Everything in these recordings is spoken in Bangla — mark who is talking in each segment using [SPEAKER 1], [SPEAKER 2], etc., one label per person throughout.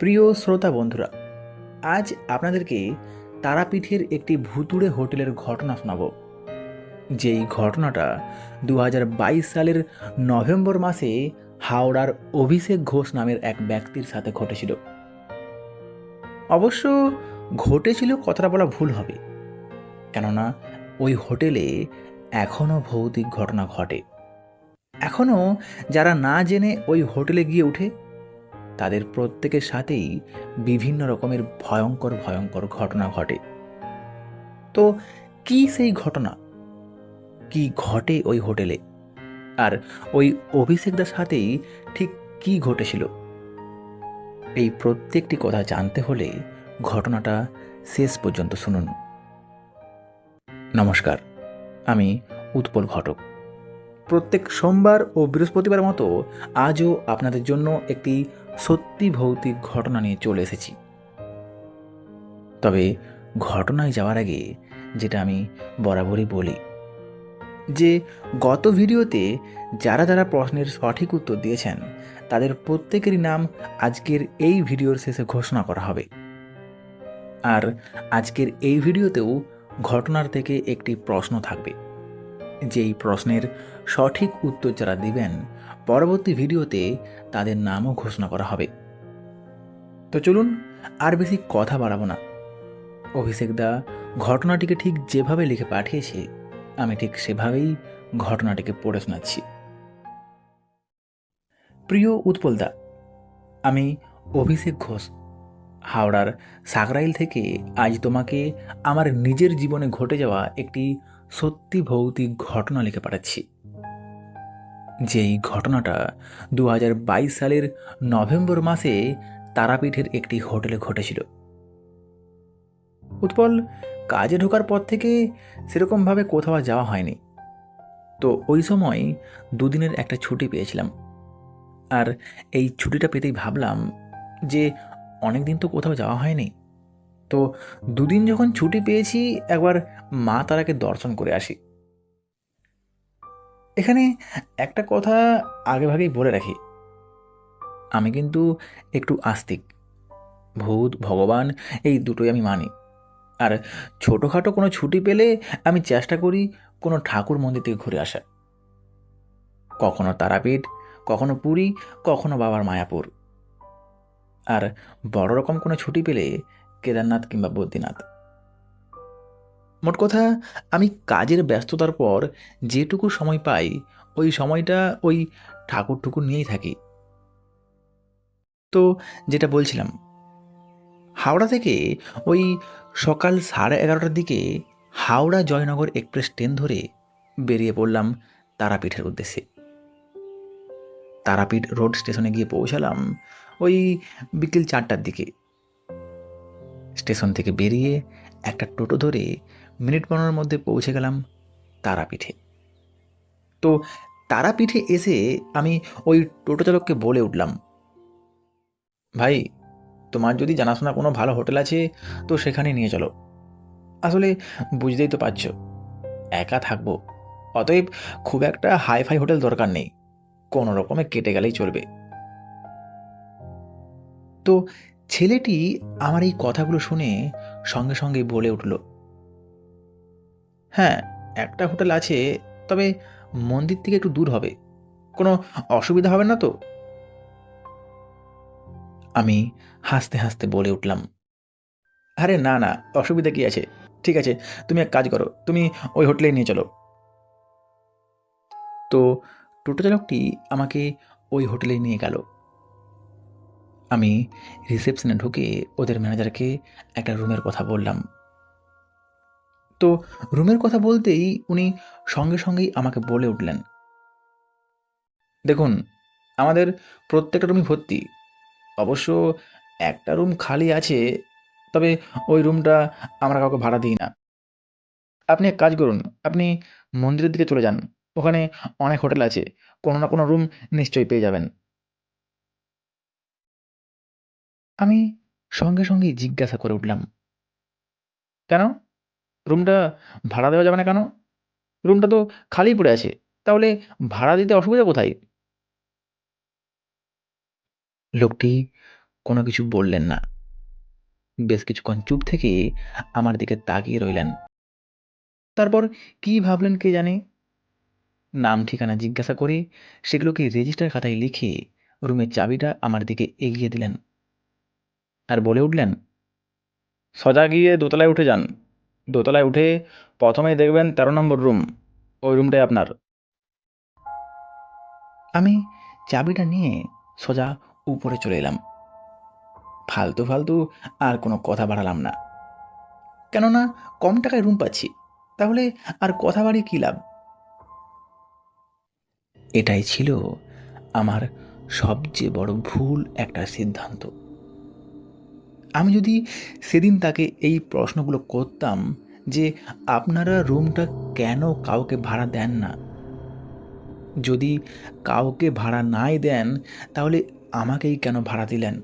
[SPEAKER 1] প্রিয় শ্রোতা বন্ধুরা, আজ আপনাদেরকে তারাপীঠের একটি ভুতুড়ে হোটেলের ঘটনা শোনাব। যেই ঘটনাটা দু হাজার বাইশ সালের নভেম্বর মাসে হাওড়ার অভিষেক ঘোষ নামের এক ব্যক্তির সাথে ঘটেছিল। অবশ্য ঘটেছিল কথাটা বলা ভুল হবে, কেননা ওই হোটেলে এখনও ভৌতিক ঘটনা ঘটে। এখনও যারা না জেনে ওই হোটেলে গিয়ে উঠে তাদের প্রত্যেকের সাথেই বিভিন্ন রকমের ভয়ঙ্কর ভয়ঙ্কর ঘটনা ঘটে। তো কি সেই ঘটনা? কি ঘটে ওই হোটেলে? আর ওই অভিষেকদার সাথেই ঠিক কি ঘটেছিল? এই প্রত্যেকটি কথা জানতে হলে ঘটনাটা শেষ পর্যন্ত শুনুন। নমস্কার, আমি উৎপল ঘটক। প্রত্যেক সোমবার ও বৃহস্পতিবার মতো আজও আপনাদের জন্য একটি সত্যি ভৌতিক ঘটনা নিয়ে চলে এসেছি। তবে ঘটনায় যাওয়ার আগে যেটা আমি বরাবরই বলি, যে গত ভিডিওতে যারা যারা প্রশ্নের সঠিক উত্তর দিয়েছেন, তাদের প্রত্যেকেরই নাম আজকের এই ভিডিওর শেষে ঘোষণা করা হবে। আর আজকের এই ভিডিওতেও ঘটনার থেকে একটি প্রশ্ন থাকবে, যেই প্রশ্নের সঠিক উত্তর যারা দিবেন পরবর্তী ভিডিওতে তাদের নামও ঘোষণা করা হবে। তো চলুন আর বেশি কথা বাড়াবো না। অভিষেক দা ঘটনাটিকে ঠিক যেভাবে লিখে পাঠিয়েছে, আমি ঠিক সেভাবেই ঘটনাটিকে পড়ে শোনাচ্ছি। প্রিয় উৎপলদা আমি অভিষেক ঘোষ, হাওড়ার সাকরাইল থেকে আজ তোমাকে আমার নিজের জীবনে ঘটে যাওয়া একটি সত্যি ভৌতিক ঘটনা লিখে পাঠাচ্ছি। যেই ঘটনাটা দু হাজার বাইশ সালের নভেম্বর মাসে তারাপীঠের একটি হোটেলে ঘটেছিল। উৎপল, কাজে ঢোকার পর থেকে সেরকমভাবে কোথাও যাওয়া হয়নি। তো ওই সময় দুদিনের একটা ছুটি পেয়েছিলাম। আর এই ছুটিটা পেতেই ভাবলাম যে অনেক দিন তো কোথাও যাওয়া হয়নি। তো দুদিন যখন ছুটি পেয়েছি, একবার মা তারাকে দর্শন করে আসি। এখানে একটা কথা আগেভাগেই বলে রাখি। আমি কিন্তু একটু আস্তিক। ভূত, ভগবান, এই দুটোই আমি মানি। আর ছোটোখাটো কোনো ছুটি পেলে আমি চেষ্টা করি কোনো ঠাকুর মন্দির থেকে ঘুরে আসা কখনো তারাপীঠ, কখনো পুরী, কখনো বাবার মায়াপুর। আর বড় রকম কোনো ছুটি পেলে কেদারনাথ কিংবা বদ্রীনাথ। মোট কথা, আমি কাজের ব্যস্ততার পর যেটুকু সময় পাই, ওই সময়টা ওই ঠাকুর ঠুকুর নিয়েই থাকি। তো যেটা বলছিলাম, হাওড়া থেকে ওই সকাল সাড়ে এগারোটার দিকে হাওড়া জয়নগর এক্সপ্রেস ট্রেন ধরে বেরিয়ে পড়লাম তারাপীঠের উদ্দেশ্যে। তারাপীঠ রোড স্টেশনে গিয়ে পৌঁছালাম ওই বিকেল চারটার দিকে। স্টেশন থেকে বেরিয়ে একটা টোটো ধরে মিনিট পনেরোর মধ্যে পৌঁছে গেলাম তারাপীঠে। তো তারাপীঠে এসে আমি ওই টোটো চালককে বলে উঠলাম, ভাই, তোমার যদি জানাশোনা কোনো ভালো হোটেল আছে, তো সেখানে নিয়ে চলো। আসলে বুঝতেই তো পারছ, একা থাকব। অতএব খুব একটা হাই ফাই হোটেল দরকার নেই, কোনো রকমে কেটে গেলেই চলবে। তো ছেলেটি আমার এই কথাগুলো শুনে সঙ্গে সঙ্গে বলে উঠল হ্যাঁ একটা হোটেল আছে, তবে মন্দির থেকে একটু দূর হবে। কোনো অসুবিধা হবে না তো? আমি হাসতে হাসতে বলে উঠলাম, আরে না না, অসুবিধা কি আছে? ঠিক আছে, তুমি এক কাজ করো, তুমি ওই হোটেলেই নিয়ে চলো। তো টোটো চালকটি আমাকে ওই হোটেলে নিয়ে গেল। আমি রিসেপশনে ঢুকে ওদের ম্যানেজারকে একটা রুমের কথা বললাম। তো রুমের কথা বলতেই উনি সঙ্গে সঙ্গেই আমাকে বলে উঠলেন। দেখুন, আমাদের প্রত্যেকটা রুমই ভর্তি। অবশ্য একটা রুম খালি আছে, তবে ওই রুমটা আমরা কাউকে ভাড়া দিই না। আপনি এক কাজ করুন, আপনি মন্দিরের দিকে চলে যান। ওখানে অনেক হোটেল আছে, কোনো না কোনো রুম নিশ্চয়ই পেয়ে যাবেন। আমি সঙ্গে সঙ্গেই জিজ্ঞাসা করে উঠলাম, কেন? রুমটা ভাড়া দেওয়া যাবে না কেন? রুমটা তো খালি পড়ে আছে। তাহলে ভাড়া দিতে অসুবিধা কোথায়? লোকটি কোনো কিছু বললেন না। বেশ কিছুক্ষণ চুপ থেকে আমার দিকে তাকিয়ে রইলেন। তারপর কি ভাবলেন কে জানে? নাম ঠিকানা জিজ্ঞাসা করে সেগুলোকে রেজিস্টার খাতায় লিখে রুমের চাবিটা আমার দিকে এগিয়ে দিলেন। আর বলে উঠলেন সজা গিয়ে দোতলায় উঠে যান। দোতলায় উঠে প্রথমেই দেখবেন তেরো নম্বর রুম। ওই রুমটাই আপনার। আমি চাবিটা নিয়ে সোজা উপরে চলে এলাম। ফালতু ফালতু আর কোনো কথা বাড়ালাম না। কেননা কম টাকায় রুম পাচ্ছি, তাহলে আর কথা বাড়িয়ে কী লাভ? এটাই ছিল আমার সবচেয়ে বড় ভুল একটা সিদ্ধান্ত। আমি যদি সেদিন তাকে এই প্রশ্নগুলো করতাম যে আপনারা রুমটা কেন কাউকে ভাড়া দেন না? যদি কাউকে ভাড়া নাই দেন, তাহলে আমাকেই কেন ভাড়া দিলেন?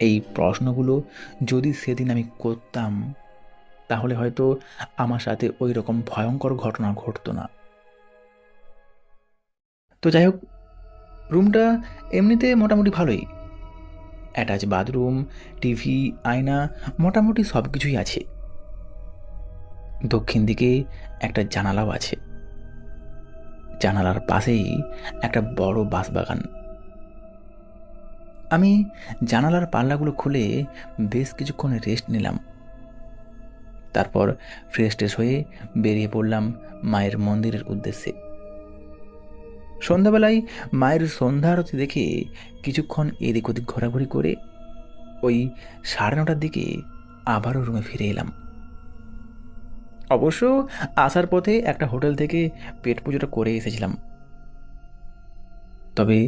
[SPEAKER 1] এই প্রশ্নগুলো যদি সেদিন আমি করতাম, তাহলে হয়তো আমার সাথে ওই রকম ভয়ঙ্কর ঘটনা ঘটতো না। তো যাই হোক, রুমটা এমনিতে মোটামুটি ভালোই। অ্যাটাচ বাথরুম, টিভি, আয়না, মোটামুটি সব কিছুই আছে। দক্ষিণ দিকে একটা জানালাও আছে। জানালার পাশেই একটা বড় বাঁশবাগান। আমি জানালার পাল্লাগুলো খুলে বেশ কিছুক্ষণ রেস্ট নিলাম। তারপর ফ্রেশ ট্রেশ হয়ে বেরিয়ে পড়লাম মায়ের মন্দিরের উদ্দেশ্যে। সন্ধ্যাবেলায় মায়ের সন্ধ্যা আরতি দেখে কিছুক্ষণ এদিক ওদিক ঘোরাঘুরি করে ওই সাড়ে নটার দিকে আবারও রুমে ফিরে এলাম। অবশ্য আসার পথে একটা হোটেল থেকে পেট পুজোটা করে এসেছিলাম। তবে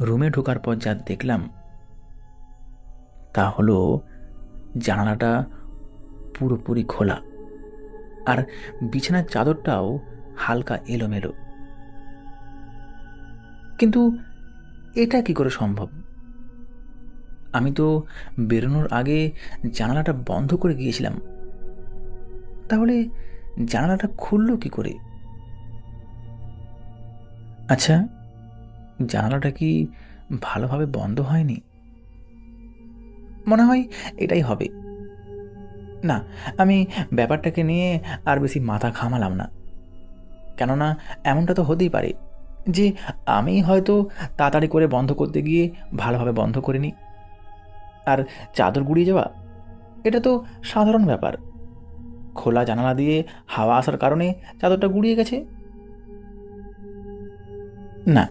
[SPEAKER 1] রুমে ঢোকার পর যা দেখলাম, তা হলো জানালাটা পুরোপুরি খোলা আর বিছানার চাদরটাও হালকা এলোমেলো। কিন্তু এটা কি করে সম্ভব? আমি তো বেরোনোর আগে জানালাটা বন্ধ করে গিয়েছিলাম। তাহলে জানালাটা খুললো কি করে? আচ্ছা জানালাটা কি ভালোভাবে বন্ধ হয়নি? মনে হয় এটাই হবে। না, আমি ব্যাপারটাকে নিয়ে আর বেশি মাথা ঘামালাম না। কেননা এমনটা তো হতেই পারে। যে আমি হয়তো তাড়াতাড়ি করে বন্ধ করতে গিয়ে ভালোভাবে বন্ধ করিনি। আর চাদর গুড়িয়ে যাওয়া? এটা তো সাধারণ ব্যাপার। খোলা জানালা দিয়ে হাওয়া আসার কারণে চাদরটা গুড়িয়ে গেছে? না,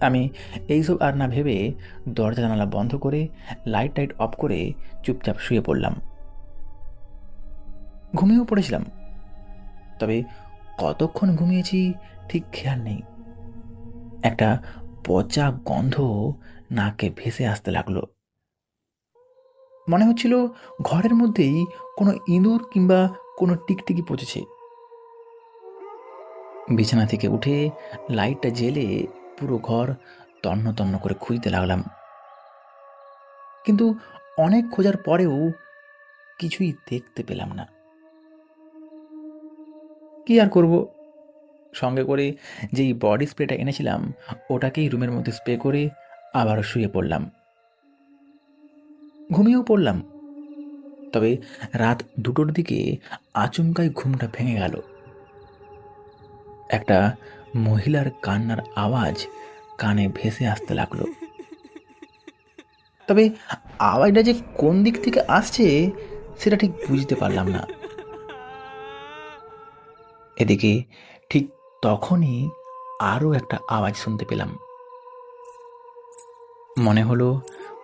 [SPEAKER 1] আমি এইসব আর না ভেবে দরজা জানালা বন্ধ করে লাইট টাইট অফ করে চুপচাপ শুয়ে পড়লাম। ঘুমিয়েও পড়েছিলাম। তবে কতক্ষণ ঘুমিয়েছি ঠিক খেয়াল নেই। একটা পচা গন্ধ নাকে ভেসে আসতে লাগল। মনে হচ্ছিল ঘরের মধ্যেই কোনো ইঁদুর কিংবা কোনো টিকটিকি পচেছে। বিছানা থেকে উঠে লাইটটা জেলে পুরো ঘর তন্ন তন্ন করে খুঁজতে লাগলাম। কিন্তু অনেক খোঁজার পরেও কিছুই দেখতে পেলাম না। কি আর করব? সঙ্গে করে যেই বডি স্প্রেটা এনেছিলাম, ওটাকেই রুমের মধ্যে স্প্রে করে আবারও শুয়ে পড়লাম। ঘুমিয়েও পড়লাম। তবে রাত দুটোর দিকে আচমকাই ঘুমটা ভেঙে গেল। একটা মহিলার কান্নার আওয়াজ কানে ভেসে আসতে লাগল। তবে আওয়াজটা যে কোন দিক থেকে আসছে, সেটা ঠিক বুঝতে পারলাম না। এদিকে ঠিক তখনই আরও একটা আওয়াজ শুনতে পেলাম। মনে হলো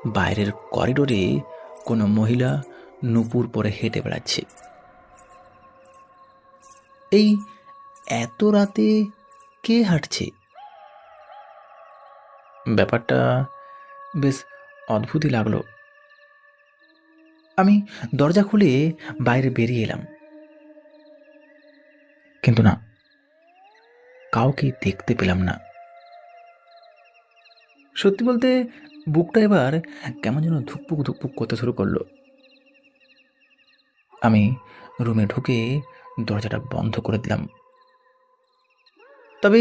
[SPEAKER 1] বাইরের করিডোরে কোনো মহিলা নুপুর পরে হেঁটে বেড়াচ্ছে। এই এত রাতে কে হাঁটছে? ব্যাপারটা বেশ অদ্ভুতই লাগল। আমি দরজা খুলে বাইরে বেরিয়ে এলাম। কিন্তু না কাউকে দেখতে পেলাম না। সত্যি বলতে, বুকটা এবার কেমন যেন ধুকপুক ধুকপুক করতে শুরু করল। আমি রুমে ঢুকে দরজাটা বন্ধ করে দিলাম। তবে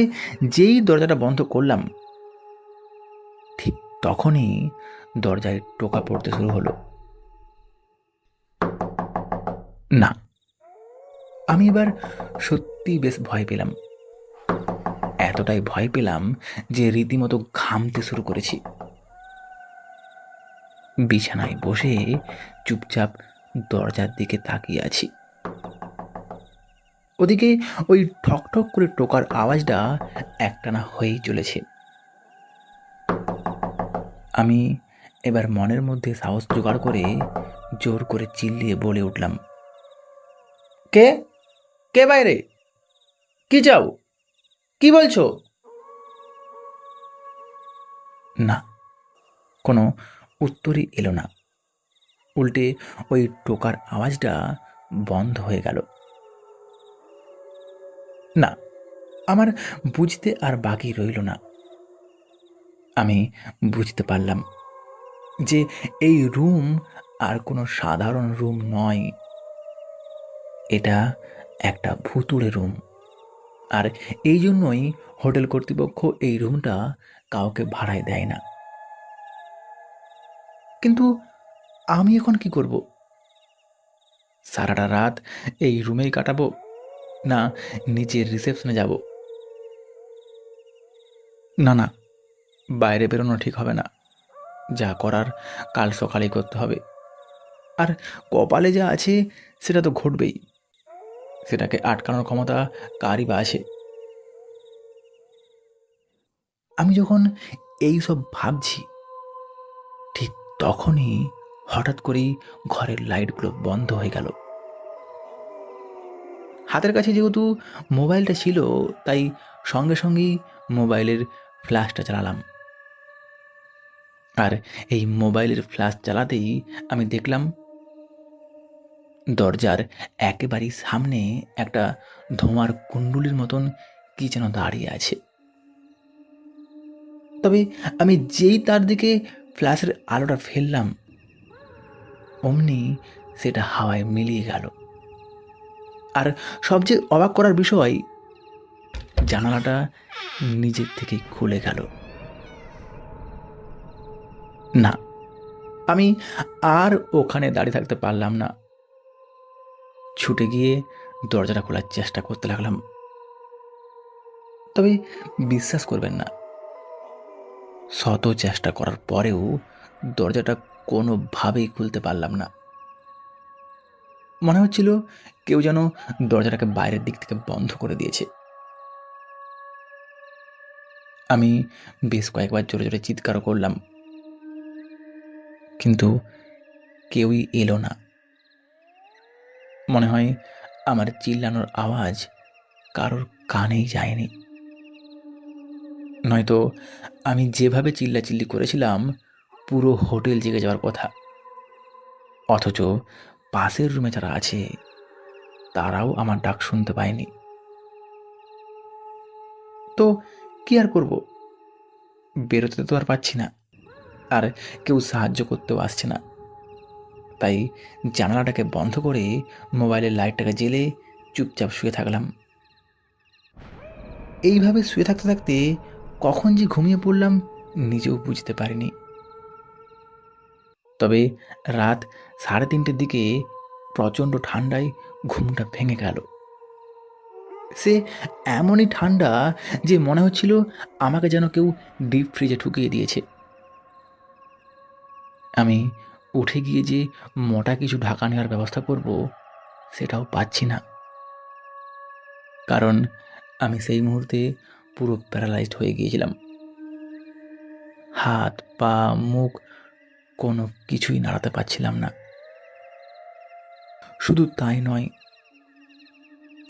[SPEAKER 1] যেই দরজাটা বন্ধ করলাম, ঠিক তখনই দরজায় টোকা পড়তে শুরু হলো। না, আমি এবার সত্যি বেশ ভয় পেলাম। এতটাই ভয় পেলাম যে রীতিমতো ঘামতে শুরু করেছি। বিছানায় বসে চুপচাপ দরজার দিকে তাকিয়ে আছি। ওদিকে ওই ঠক ঠক করে টোকার আওয়াজটা একটানা হয়েই চলেছে। আমি এবার মনের মধ্যে সাহস জোগাড় করে জোর করে চিল্লিয়ে বলে উঠলাম, কে? কে বাইরে? কি চাও? কি বলছো? না, কোনো উত্তরই এলো না। উল্টে ওই টোকার আওয়াজটা বন্ধ হয়ে গেল। না, আমার বুঝতে আর বাকি রইল না। আমি বুঝতে পারলাম যে এই রুম আর কোনো সাধারণ রুম নয়। এটা একটা ভুতুড়ে রুম। আর এই জন্যই হোটেল কর্তৃপক্ষ এই রুমটা কাউকে ভাড়ায় দেয় না। কিন্তু আমি এখন কি করব? সারাটা রাত এই রুমেই কাটাবো? না নিচের রিসেপশনে যাব। না না, বাইরে বেরোনো ঠিক হবে না। যা করার কাল সকালেই করতে হবে। আর কপালে যা আছে, সেটা তো ঘটবেই। সেটাকে আটকানোর ক্ষমতা কারই বা আছে। আমি যখন এই সব ভাবছি, ঠিক তখনই হঠাৎ করেই ঘরের লাইটগুলো বন্ধ হয়ে গেল। হাতের কাছে যেহেতু মোবাইলটা ছিল, তাই সঙ্গে সঙ্গেই মোবাইলের ফ্ল্যাশটা চালালাম। আর এই মোবাইলের ফ্ল্যাশ চালাতেই আমি দেখলাম দরজার একেবারেই সামনে একটা ধোঁয়ার কুণ্ডুলির মতন কি যেন দাঁড়িয়ে আছে। তবে আমি যেই তার দিকে ফ্ল্যাশের আলোটা ফেললাম, অমনি সেটা হাওয়ায় মিলিয়ে গেল। আর সবচেয়ে অবাক করার বিষয়, জানালাটা নিজের থেকে খুলে গেল। না, আমি আর ওখানে দাঁড়িয়ে থাকতে পারলাম না। ছুটে গিয়ে দরজাটা খোলার চেষ্টা করতে লাগলাম। তবে বিশ্বাস করবেন না, শত চেষ্টা করার পরেও দরজাটা কোনোভাবেই খুলতে পারলাম না। মনে হচ্ছিল কেউ যেন দরজাটাকে বাইরের দিক থেকে বন্ধ করে দিয়েছে। আমি বেশ কয়েকবার জোরে জোরে চিৎকারও করলাম, কিন্তু কেউই এলো না। মনে হয় আমার চিল্লানোর আওয়াজ কারোর কানেই যায়নি। নয়তো আমি যেভাবে চিল্লাচিল্লি করেছিলাম, পুরো হোটেল জেগে যাওয়ার কথা। অথচ পাশের রুমে যারা আছে, তারাও আমার ডাক শুনতে পায়নি। তো কি আর করব? বেরোতে তো আর পাচ্ছি না। আর কেউ সাহায্য করতেও আসছে না। তাই জানালাটাকে বন্ধ করে মোবাইলের লাইটটাকে জেলে চুপচাপ শুয়ে থাকলাম। এইভাবে শুয়ে থাকতে থাকতে কখন যে ঘুমিয়ে পড়লাম নিজেও বুঝতে পারিনি। তবে রাত সাড়ে তিনটের দিকে প্রচণ্ড ঠান্ডায় ঘুমটা ভেঙে গেল। সে এমনই ঠান্ডা যে মনে হচ্ছিল আমাকে যেন কেউ ডিপ ফ্রিজে ঢুকিয়ে দিয়েছে। আমি উঠে গিয়ে যে মোটা কিছু ঢাকা নেওয়ার ব্যবস্থা করব, সেটাও পাচ্ছি না। কারণ আমি সেই মুহূর্তে পুরো প্যারালাইজড হয়ে গিয়েছিলাম। হাত, পা, মুখ কোনো কিছুই নাড়াতে পারছিলাম না। শুধু তাই নয়,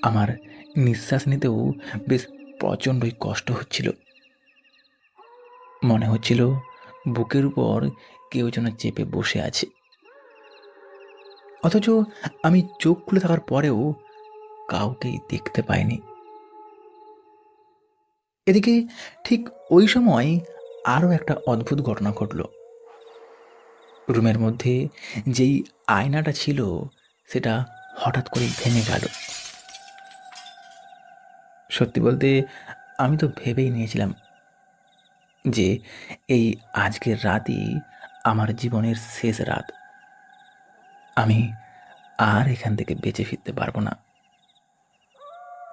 [SPEAKER 1] আমার নিঃশ্বাস নিতেও বেশ প্রচণ্ডই কষ্ট হচ্ছিল। মনে হচ্ছিল বুকের উপর কেউ যেন চেপে বসে আছে। অথচ আমি চোখ খুলে থাকার পরেও কাউকেই দেখতে পাইনি। এদিকে ঠিক ওই সময় আরও একটা অদ্ভুত ঘটনা ঘটল। রুমের মধ্যে যেই আয়নাটা ছিল, সেটা হঠাৎ করেই ভেঙে গেল। সত্যি বলতে আমি তো ভেবেই নিয়েছিলাম যে এই আজকের রাতই আমার জীবনের শেষ রাত। আমি আর এখান থেকে বেঁচে ফিরতে পারব না।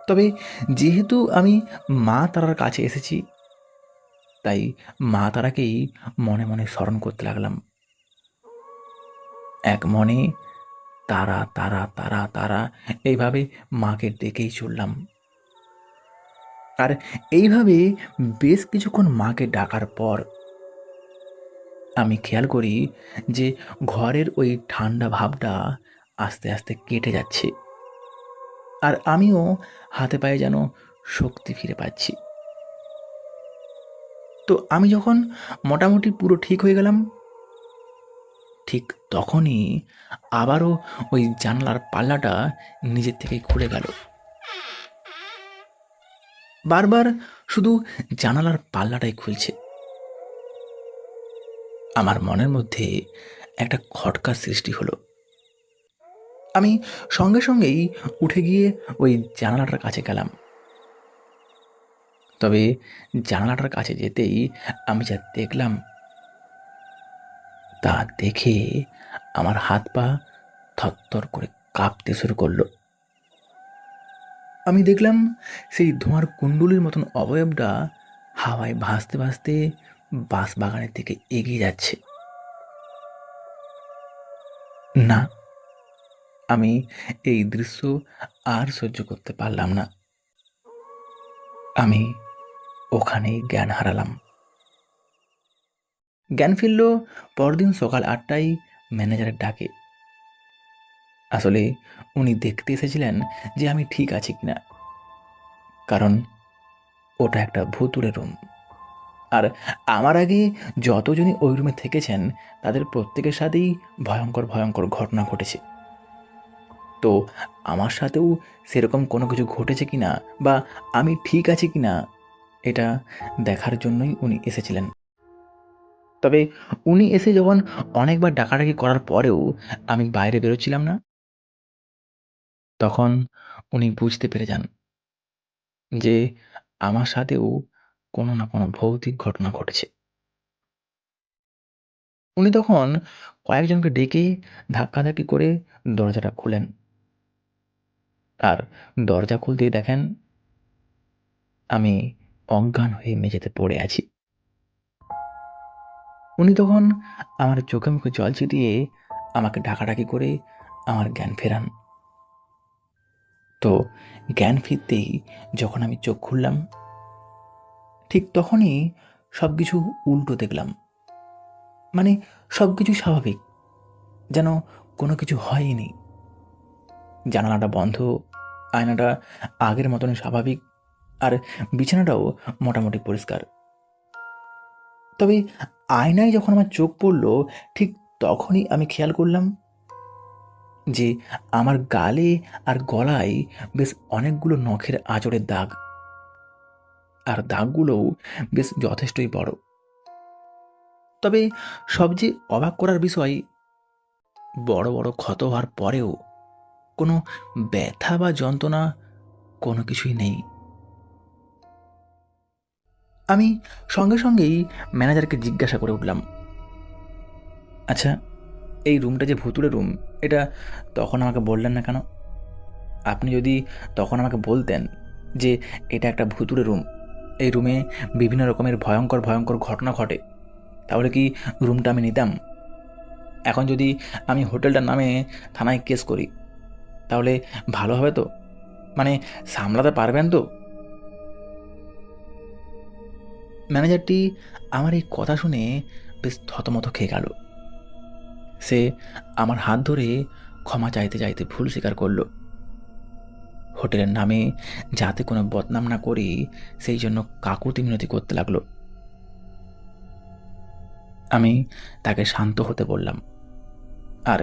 [SPEAKER 1] তবে যেহেতু আমি মা তারার কাছে এসেছি, তাই মা তারাকেই মনে মনে স্মরণ করতে লাগলাম। এক মনে তারা তারা তারা তারা, এইভাবে মাকে ডেকেই চললাম। আর এইভাবে বেশ কিছুক্ষণ মাকে ডাকার পর আমি খেয়াল করি যে ঘরের ওই ঠান্ডা ভাবটা আস্তে আস্তে কেটে যাচ্ছে। আর আমিও হাতে পায়ে যেন শক্তি ফিরে পাচ্ছি। তো আমি যখন মোটামুটি পুরো ঠিক হয়ে গেলাম, ঠিক তখনই আবারও ওই জানলার পাল্লাটা নিজের থেকেই খুলে গেল। বারবার শুধু জানালার পাল্লাটাই খুলছে। আমার মনের মধ্যে একটা খটকা সৃষ্টি হলো। আমি সঙ্গে সঙ্গেই উঠে গিয়ে ওই জানালাটার কাছে গেলাম। তবে জানালাটার কাছে যেতেই আমি যা দেখলাম, তা দেখে আমার হাত পা থরথর করে কাঁপতে শুরু করল। আমি দেখলাম সেই ধোঁয়ার কুণ্ডুলির মতন অবয়বটা হাওয়ায় ভাসতে ভাসতে বাঁশ বাগানের দিকে এগিয়ে যাচ্ছে। না, আমি এই দৃশ্য আর সহ্য করতে পারলাম না। আমি ওখানেই জ্ঞান হারালাম। জ্ঞান ফিরল পরদিন সকাল আটটায় ম্যানেজারের ডাকে। আসলে উনি দেখতে এসেছিলেন যে আমি ঠিক আছি কিনা। কারণ ওটা একটা ভুতুরে রুম আর আমার আগে যতজনই ওই রুমে থেকেছেন, তাদের প্রত্যেকের সাথেই ভয়ঙ্কর ভয়ঙ্কর ঘটনা ঘটেছে। তো আমার সাথেও সেরকম কোনো কিছু ঘটেছে কিনা বা আমি ঠিক আছি কিনা, এটা দেখার জন্যই উনি এসেছিলেন। তবে উনি এসে যখন অনেকবার ডাকাডাকি করার পরেও আমি বাইরে বেরোচ্ছিলাম না তখন উনি বুঝতে পেরে যান যে আমার সাথেও কোনো না কোনো ভৌতিক ঘটনা ঘটেছে। উনি তখন কয়েকজনকে ডেকে ধাক্কাধাক্কি করে দরজাটা খুলেন। আর দরজা খুলতেই দেখেন আমি অজ্ঞান হয়ে মেঝেতে পড়ে আছি। উনি তখন আমার চোখে মুখে জল ছিটিয়ে আমাকে ডাকাডাকি করে আমার জ্ঞান ফেরান। তো জ্ঞান ফিরতেই যখন আমি চোখ খুললাম, ঠিক তখনই সব কিছু উল্টো দেখলাম। মানে সব কিছু স্বাভাবিক, যেন কোনো কিছু হয়নি। জানালাটা বন্ধ, আয়নাটা আগের মতনই স্বাভাবিক, আর বিছানাটাও মোটামুটি পরিষ্কার। তবে আয়নায় যখন আমার চোখ পড়ল, ঠিক তখনই আমি খেয়াল করলাম যে আমার গালে আর গলায় বেশ অনেকগুলো নখের আঁচড়ের দাগ। আর দাগগুলোও বেশ যথেষ্টই বড়। তবে সবচেয়ে অবাক করার বিষয়, বড় বড় ক্ষত হওয়ার পরেও কোনো ব্যথা বা যন্ত্রণা কোনো কিছুই নেই। আমি সঙ্গে সঙ্গেই ম্যানেজারকে জিজ্ঞাসা করে উঠলাম আচ্ছা এই রুমটা যে ভুতুরে রুম এটা তখন আমাকে বললেন না কেন? আপনি যদি তখন আমাকে বলতেন যে এটা একটা ভুতুরে রুম এই রুমে বিভিন্ন রকমের ভয়ঙ্কর ভয়ঙ্কর ঘটনা ঘটে, তাহলে কি রুমটা আমি নিতাম? এখন যদি আমি হোটেলটার নামে থানায় কেস করি, তাহলে ভালো হবে তো? মানে সামলাতে পারবেন তো? ম্যানেজারটি আমার এই কথা শুনে বেশ থতমত খেয়ে গেল। সে আমার হাত ধরে ক্ষমা চাইতে চাইতে ভুল স্বীকার করল। হোটেলের নামে যাতে কোনো বদনাম না করি সেই জন্য কাকুতি মিনতি করতে লাগল। আমি তাকে শান্ত হতে বললাম আর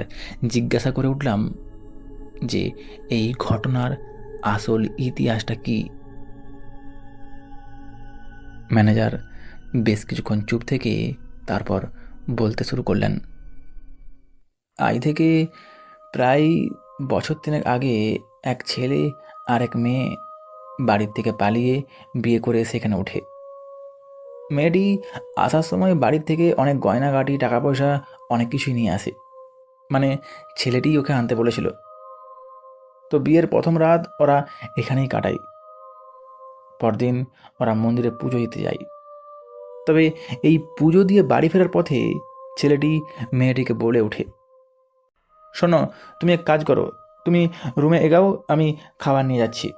[SPEAKER 1] জিজ্ঞাসা করে উঠলাম যে, এই ঘটনার আসল ইতিহাসটা কি? ম্যানেজার বেশ কিছুক্ষণ চুপ থেকে তারপর বলতে শুরু করলেন আজ থেকে প্রায় বছর তিনেক আগে এক ছেলে আর এক মেয়ে বাড়ির থেকে পালিয়ে বিয়ে করে সেখানে ওঠে। মেয়েটি আসার সময় বাড়ির থেকে অনেক গয়নাগাটি টাকা পয়সা অনেক কিছুই নিয়ে আসে। মানে ছেলেটি ওকে আনতে বলেছিল। তো বিয়ের প্রথম রাত ওরা এখানেই কাটায়। পরদিন ওরা মন্দিরে পুজো দিতে যায়। তবে এই পুজো দিয়ে বাড়ি ফেরার পথে ছেলেটি মেয়েটিকে বলে ওঠে। শোনো, তুমি এক কাজ করো। তুমি রুমে এগাও, আমি খাবার নিয়ে যাচ্ছি।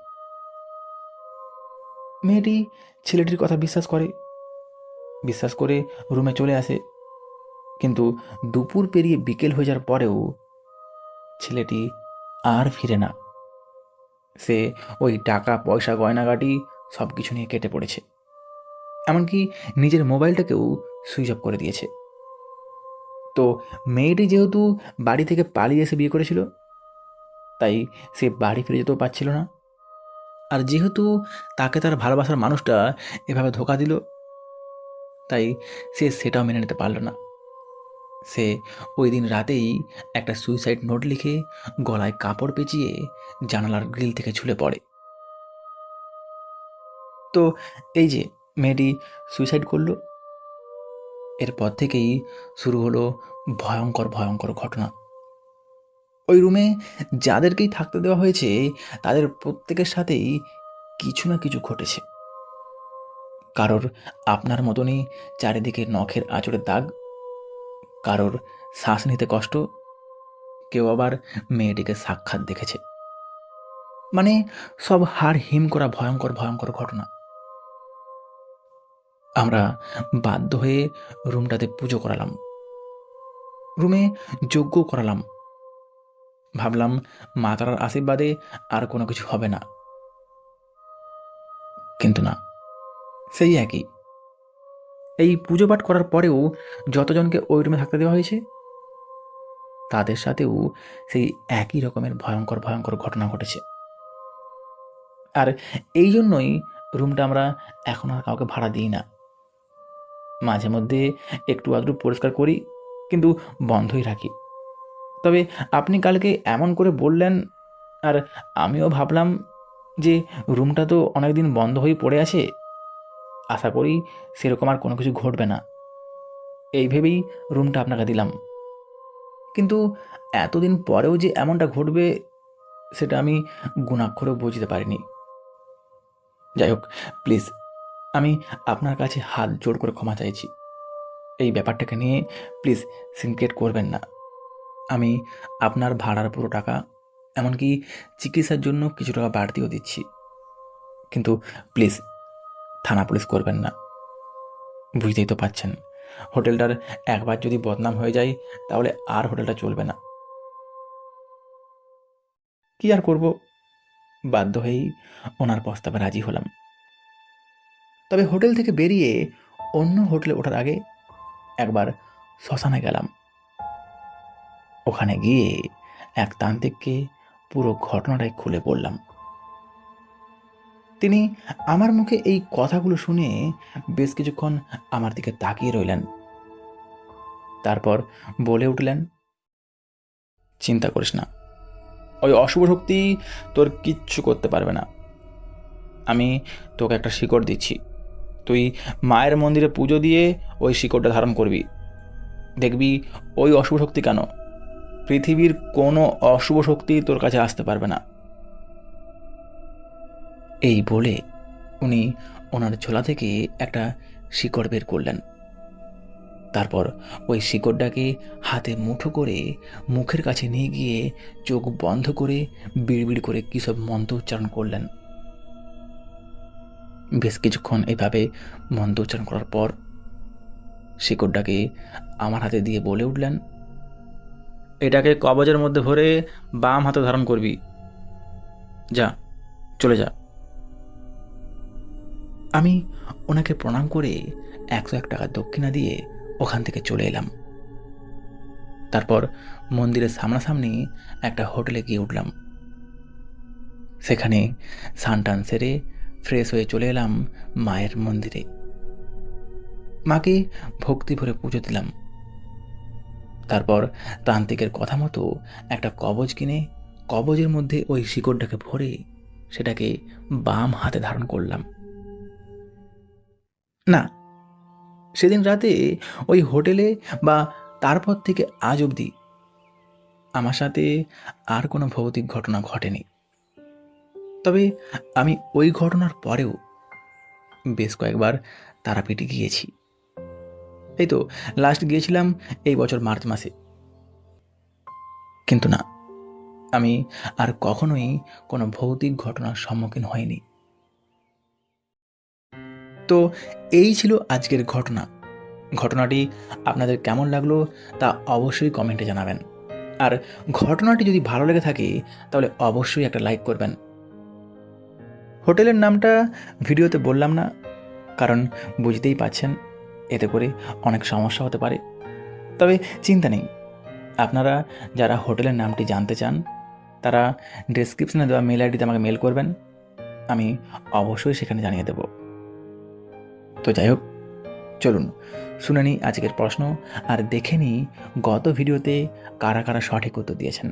[SPEAKER 1] মেয়েটি ছেলেটির কথা বিশ্বাস করে। বিশ্বাস করে রুমে চলে আসে। কিন্তু দুপুর পেরিয়ে বিকেল হয়ে যাওয়ার পরেও ছেলেটি আর ফিরে না। সে ওই টাকা, পয়সা, গয়নাগাটি সব কিছু নিয়ে কেটে পড়েছে। এমনকি নিজের মোবাইলটাকেও সুইচ অফ করে দিয়েছে। তো মেয়েটি যেহেতু বাড়ি থেকে পালিয়ে এসে বিয়ে করেছিল, তাই সে বাড়ি ফিরে যেতেও পারছিল না। আর যেহেতু তাকে তার ভালোবাসার মানুষটা এভাবে ধোকা দিল, তাই সে সেটাও মেনে নিতে পারল না। সে ওই দিন রাতেই একটা সুইসাইড নোট লিখে গলায় কাপড় পেঁচিয়ে জানালার গ্রিল থেকে ঝুলে পড়ে। তো এই যে মেয়েটি সুইসাইড করল এরপর থেকেই শুরু হলো ভয়ঙ্কর ভয়ঙ্কর ঘটনা। ওই রুমে যাদেরকেই থাকতে দেওয়া হয়েছে, তাদের প্রত্যেকের সাথেই কিছু না কিছু ঘটেছে। কারোর আপনার মতনই চারিদিকে নখের আঁচড়ের দাগ, কারোর শ্বাস নিতে কষ্ট, কেউ আবার মেয়েটিকে সাক্ষাৎ দেখেছে। মানে সব হাড় হিম করা ভয়ঙ্কর ভয়ঙ্কর ঘটনা। আমরা বাধ্য হয়ে রুমটাতে পুজো করালাম। রুমে যজ্ঞ করালাম। ভাবলাম মা তারার আশীর্বাদে আর কোনো কিছু হবে না। কিন্তু না, সেই একই। এই পুজো পাঠ করার পরেও যতজনকে ওই রুমে থাকতে দেওয়া হয়েছে, তাদের সাথেও সেই একই রকমের ভয়ঙ্কর ভয়ঙ্কর ঘটনা ঘটেছে। আর এই জন্যই রুমটা আমরা এখন আর কাউকে ভাড়া দিই না। মাঝে মধ্যে একটু আধটু পরিষ্কার করি, কিন্তু বন্ধই রাখি। তবে আপনি কালকে এমন করে বললেন, আর আমিও ভাবলাম যে রুমটা তো অনেকদিন বন্ধ হয়ে পড়ে আছে, আশা করি সেরকম আর কোনো কিছু ঘটবে না। এই ভেবেই রুমটা আপনাকে দিলাম। কিন্তু এতদিন পরেও যে এমনটা ঘটবে, সেটা আমি গুণাক্ষরেও বুঝতে পারিনি। যাই হোক, প্লিজ আমি আপনার কাছে হাত জোর করে ক্ষমা চাইছি। এই ব্যাপারটাকে নিয়ে প্লিজ সিনক্রেট করবেন না। আমি আপনার ভাড়ার পুরো টাকা, এমনকি চিকিৎসার জন্য কিছু টাকা বাড়তিও দিচ্ছি। কিন্তু প্লিজ থানা পুলিশ করবেন না। বুঝতেই তো পাচ্ছেন। হোটেলটার একবার যদি বদনাম হয়ে যায়, তাহলে আর হোটেলটা চলবে না। কি আর করব? বাধ্য হয়েই ওনার প্রস্তাবে রাজি হলাম। তবে হোটেল থেকে বেরিয়ে অন্য হোটেলে ওঠার আগে একবার শ্মশানে গেলাম। ওখানে গিয়ে এক তান্ত্রিককে পুরো ঘটনাটাই খুলে পড়লাম তিনি আমার মুখে এই কথাগুলো শুনে বেশ কিছুক্ষণ আমার দিকে তাকিয়ে রইলেন। তারপর বলে উঠলেন, চিন্তা করিস না। ওই অশুভ শক্তি তোর কিচ্ছু করতে পারবে না। আমি তোকে একটা শিকড় দিচ্ছি। তুই মায়ের মন্দিরে পুজো দিয়ে ওই শিকড়টা ধারণ করবি। দেখবি ওই অশুভ শক্তি কেন? পৃথিবীর কোনো অশুভ শক্তি তোর কাছে আসতে পারবে না। এই বলে উনি ওনার ঝোলা থেকে একটা শিকড় বের করলেন। তারপর ওই শিকড়টাকে হাতে মুঠো করে মুখের কাছে নিয়ে গিয়ে চোখ বন্ধ করে বিড়বিড় করে কী সব মন্ত্র উচ্চারণ করলেন। বেশ কিছুক্ষণ এভাবে মন্ত্র উচ্চারণ করার পর শিকড়টাকে আমার হাতে দিয়ে বলে উঠলেন, এটাকে কবজের মধ্যে ভরে বাম হাতে ধারণ করবি। যা, চলে যা। আমি ওনাকে প্রণাম করে একশো এক টাকা দক্ষিণা দিয়ে ওখান থেকে চলে এলাম। তারপর মন্দিরের সামনাসামনি একটা হোটেলে গিয়ে উঠলাম। সেখানে সানটান সেরে ফ্রেশ হয়ে চলে এলাম মায়ের মন্দিরে। মাকে ভক্তি ভরে পুজো দিলাম। তারপর তান্ত্রিকের কথা মতো একটা কবজ কিনে কবজের মধ্যে ওই শিকড়টাকে ভরে সেটাকে বাম হাতে ধারণ করলাম। না, সেদিন রাতে ওই হোটেলে বা তারপর থেকে আজ অবধি আমার সাথে আর কোনো ভৌতিক ঘটনা ঘটেনি। তবে আমি ওই ঘটনার পরেও বেশ কয়েকবার তারাপীঠে গিয়েছি। এই তো লাস্ট গিয়েছিলাম এই বছর মার্চ মাসে। কিন্তু না, আমি আর কখনোই কোনো ভৌতিক ঘটনার সম্মুখীন হইনি। তো এই ছিল আজকের ঘটনা। ঘটনাটি আপনাদের কেমন লাগল তা অবশ্যই কমেন্টে জানাবেন। আর ঘটনাটি যদি ভালো লেগে থাকে, তাহলে অবশ্যই একটা লাইক করবেন। হোটেলের নামটা ভিডিওতে বললাম না, কারণ বুঝতেই পাচ্ছেন এতে করে অনেক সমস্যা হতে পারে। তবে চিন্তা নেই, আপনারা যারা হোটেলের নামটি জানতে চান, তারা ডেসক্রিপশনে দেওয়া মেল আইডিতে আমাকে মেল করবেন, আমি অবশ্যই সেখানে জানিয়ে দেব। তো যাই হোক, চলুন, শুনে নিই আজকের প্রশ্ন, আর দেখে নিই গত ভিডিওতে কারা কারা সঠিক উত্তর দিয়েছেন।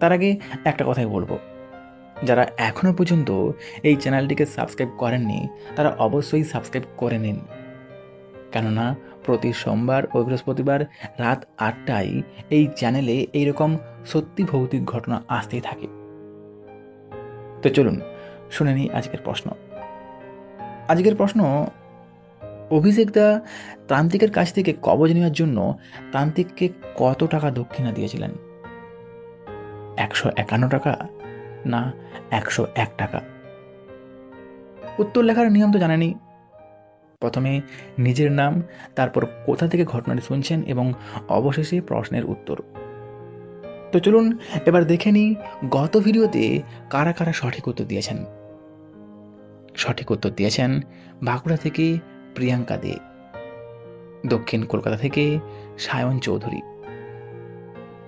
[SPEAKER 1] তার আগে একটা কথাই বলব। যারা এখনও পর্যন্ত এই চ্যানেলটিকে সাবস্ক্রাইব করেননি, তারা অবশ্যই সাবস্ক্রাইব করে নিন। কেননা প্রতি সোমবার ও বৃহস্পতিবার রাত আটটায় এই চ্যানেলে এইরকম সত্যি ভৌতিক ঘটনা আসতেই থাকে। তো চলুন, শুনে নিই আজকের প্রশ্ন। আজকের প্রশ্ন, অভিষেক দা তান্ত্রিকের কাছ থেকে কবজ নেওয়ার জন্য তান্ত্রিককে কত টাকা দক্ষিণা দিয়েছিলেন? একশো একান্ন টাকা না একশো এক টাকা। উত্তর লেখার নিয়ম তো জানেনি। প্রথমে নিজের নাম, তারপর কোথা থেকে ঘটনাটি শুনছেন এবং অবশেষে প্রশ্নের উত্তর। তো চলুন এবার দেখে নিই গত ভিডিওতে কারা কারা সঠিক উত্তর দিয়েছেন। সঠিক উত্তর দিয়েছেন বাঁকুড়া থেকে প্রিয়াঙ্কা দে, দক্ষিণ কলকাতা থেকে সায়ন চৌধুরী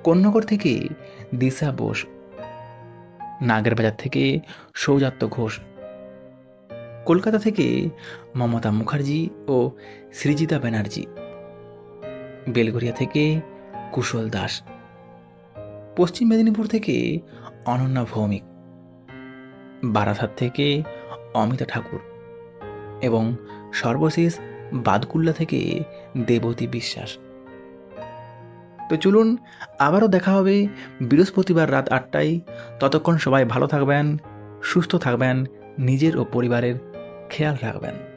[SPEAKER 1] কন্যগর থেকে দিশা বোস নাগেরবাজার থেকে সৌজাত্য ঘোষ। কলকাতা থেকে মমতা মুখার্জি ও সৃজিতা ব্যানার্জি। বেলঘরিয়া থেকে কুশল দাস। পশ্চিম মেদিনীপুর থেকে অনন্যা ভৌমিক। বারাসাত থেকে অমিতা ঠাকুর। এবং সর্বশেষ বাদকুল্লা থেকে দেবতী বিশ্বাস। তো চলুন, আবারও দেখা হবে বৃহস্পতিবার রাত আটটায়। ততক্ষণ সবাই ভালো থাকবেন, সুস্থ থাকবেন, নিজের ও পরিবারের খেয়াল রাখবেন।